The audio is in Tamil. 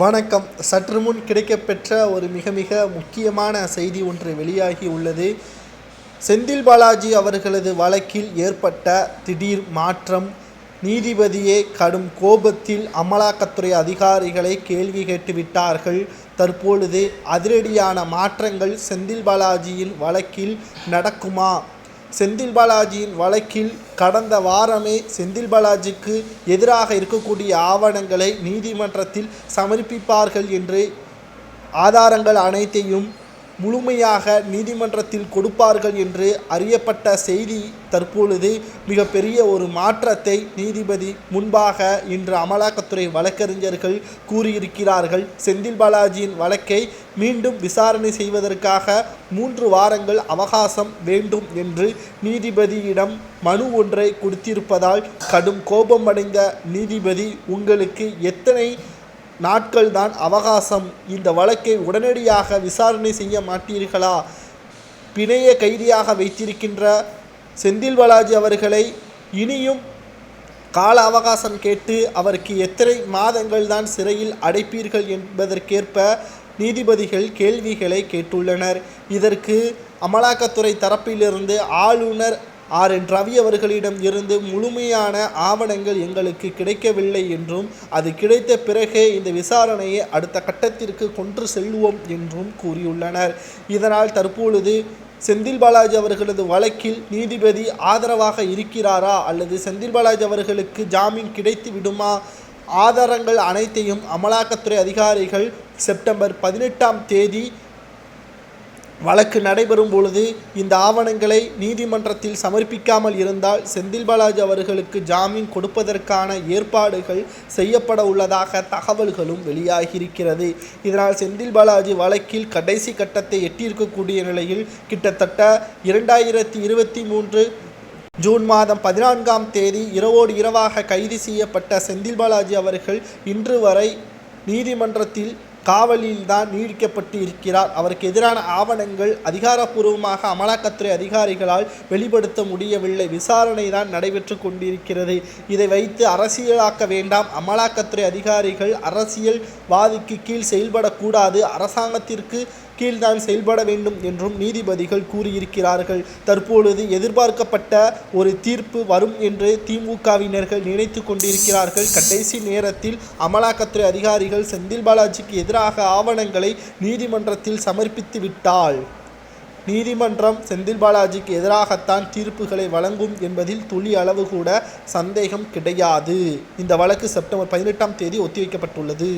வணக்கம். சற்று முன் கிடைக்கப்பெற்ற ஒரு மிக மிக முக்கியமான செய்தி ஒன்று வெளியாகி உள்ளது. செந்தில் பாலாஜி அவர்களது வழக்கில் ஏற்பட்ட திடீர் மாற்றம் நீதிபதியே கடும் கோபத்தில் அமலாக்கத்துறை அதிகாரிகளை கேள்வி கேட்டுவிட்டார்கள் தற்பொழுது அதிரடியான மாற்றங்கள் செந்தில் பாலாஜியின் வழக்கில் நடக்குமா? செந்தில் பாலாஜியின் வழக்கில் கடந்த வாரமே செந்தில் பாலாஜிக்கு எதிராக இருக்கக்கூடிய ஆவணங்களை நீதிமன்றத்தில் சமர்ப்பிப்பார்கள் என்று ஆதாரங்கள் அனைத்தையும் முழுமையாக நீதிமன்றத்தில் கொடுப்பார்கள் என்று அறியப்பட்ட செய்தி தற்பொழுது மிகப்பெரிய ஒரு மாற்றத்தை நீதிபதி முன்பாக இன்று அமலாக்கத்துறை வழக்கறிஞர்கள் கூறியிருக்கிறார்கள். செந்தில் பாலாஜியின் வழக்கை மீண்டும் விசாரணை செய்வதற்காக மூன்று வாரங்கள் அவகாசம் வேண்டும் என்று நீதிபதியிடம் மனு ஒன்றை கொடுத்திருப்பதால் கடும் கோபமடைந்த நீதிபதி உங்களுக்கு எத்தனை நாட்கள் தான் அவகாசம். இந்த வழக்கை உடனடியாக விசாரணை செய்ய மாட்டீர்களா? பிணைய கைதியாக வைத்திருக்கின்ற செந்தில் பாலாஜி அவர்களை இனியும் கால அவகாசம் கேட்டு அவருக்கு எத்தனை மாதங்கள் தான் சிறையில் அடைப்பீர்கள் என்பதற்கேற்ப நீதிபதிகள் கேள்விகளை கேட்டுள்ளனர். இதற்கு அமலாக்கத்துறை தரப்பிலிருந்து ஆளுநர் ஆர் என் ரவி அவர்களிடம் இருந்து முழுமையான ஆவணங்கள் எங்களுக்கு கிடைக்கவில்லை என்றும் அது கிடைத்த பிறகே இந்த விசாரணையை அடுத்த கட்டத்திற்கு கொன்று செல்வோம் என்றும் கூறியுள்ளனர். இதனால் தற்பொழுது செந்தில் பாலாஜி அவர்களது வழக்கில் நீதிபதி ஆதரவாக இருக்கிறாரா அல்லது செந்தில் பாலாஜி அவர்களுக்கு ஜாமீன் கிடைத்து விடுமா? ஆதாரங்கள் அனைத்தையும் அமலாக்கத்துறை அதிகாரிகள் செப்டம்பர் பதினெட்டாம் தேதி வழக்கு நடைபெறும் பொழுது இந்த ஆவணங்களை நீதிமன்றத்தில் சமர்ப்பிக்காமல் இருந்தால் செந்தில் பாலாஜி அவர்களுக்கு ஜாமீன் கொடுப்பதற்கான ஏற்பாடுகள் செய்யப்பட உள்ளதாக தகவல்களும் வெளியாகியிருக்கிறது. இதனால் செந்தில் பாலாஜி வழக்கில் கடைசி கட்டத்தை எட்டியிருக்கக்கூடிய நிலையில் கிட்டத்தட்ட இரண்டாயிரத்தி இருபத்தி மூன்று ஜூன் மாதம் பதினான்காம் தேதி இரவோடு இரவாக கைது செய்யப்பட்ட செந்தில் பாலாஜி அவர்கள் இன்று வரை நீதிமன்றத்தில் காவலில்தான் நீடிக்கப்பட்டு இருக்கிறார். அவருக்கு எதிரான ஆவணங்கள் அதிகாரப்பூர்வமாக அமலாக்கத்துறை அதிகாரிகளால் வெளிப்படுத்த முடியவில்லை. விசாரணை தான் நடைபெற்று கொண்டிருக்கிறது. இதை வைத்து அரசியலாக்க வேண்டாம். அமலாக்கத்துறை அதிகாரிகள் அரசியல்வாதிக்கு கீழ் செயல்படக்கூடாது. அரசாங்கத்திற்கு கீழ்தான் செயல்பட வேண்டும் என்றும் நீதிபதிகள் கூறியிருக்கிறார்கள். தற்பொழுது எதிர்பார்க்கப்பட்ட ஒரு தீர்ப்பு வரும் என்று திமுகவினர்கள் நினைத்து கொண்டிருக்கிறார்கள். கடைசி நேரத்தில் அமலாக்கத்துறை அதிகாரிகள் செந்தில் பாலாஜிக்கு எதிர் எதிராக ஆவணங்களை நீதிமன்றத்தில் சமர்ப்பித்து விட்டால் நீதிமன்றம் செந்தில் பாலாஜிக்கு எதிராகத்தான் தீர்ப்புகளை வழங்கும் என்பதில் துளி அளவு கூட சந்தேகம் கிடையாது. இந்த வழக்கு செப்டம்பர் பதினெட்டாம் தேதி ஒத்திவைக்கப்பட்டுள்ளது.